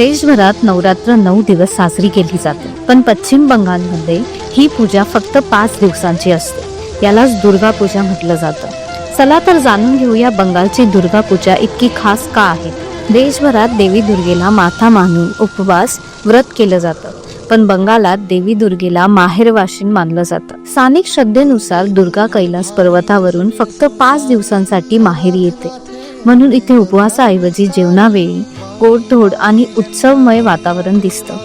देशभरात नवरात्र नऊ दिवस साजरी केली जाते. पण पश्चिम बंगालमध्ये ही पूजा फक्त पाच दिवसांची असते. यालाच दुर्गा पूजा म्हटलं जातं. चला तर जाणून घेऊया बंगालची दुर्गा पूजा इतकी खास का आहे. देशभरात देवी दुर्गेला माथा मानून उपवास व्रत केलं जातं. पण बंगालात देवी दुर्गेला माहेरवाशीन मानलं जातं. स्थानिक श्रद्धेनुसार दुर्गा कैलास पर्वतावरून फक्त पाच दिवसांसाठी माहेर येते. म्हणून इथे उपवासाऐवजी जेवणावेळी गोडधोड आणि उत्सवमय वातावरण दिसतं.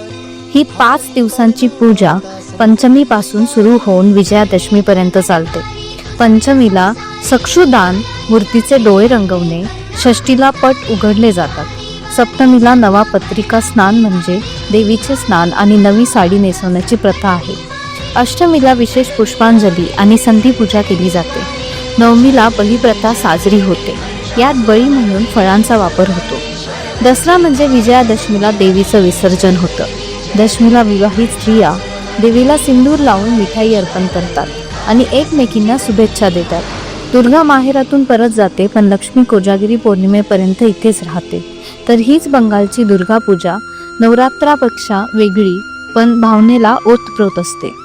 ही पाच दिवसांची पूजा पंचमीपासून सुरू होऊन विजयादशमीपर्यंत चालते. पंचमीला सक्षुदान मूर्तीचे डोळे रंगवणे षष्टीला पट उघडले जातात. सप्तमीला नवा पत्रिका स्नान म्हणजे देवीचे स्नान आणि नवी साडी नेसवण्याची प्रथा आहे. अष्टमीला विशेष पुष्पांजली आणि संधी पूजा केली जाते. नवमीला बलिप्रथा साजरी होते. यात बळी म्हणून फळांचा वापर होतो. दसरा म्हणजे विजयादशमीला देवीचं विसर्जन होतं. दशमीला विवाहित स्त्रिया देवीला सिंदूर लावून मिठाई अर्पण करतात आणि एकमेकींना शुभेच्छा देतात. दुर्गा माहेरातून परत जाते पण लक्ष्मी कोजागिरी पौर्णिमेपर्यंत इथेच राहते. तर हीच बंगालची दुर्गा पूजा नवरात्रापेक्षा वेगळी पण भावनेला ओतप्रोत असते.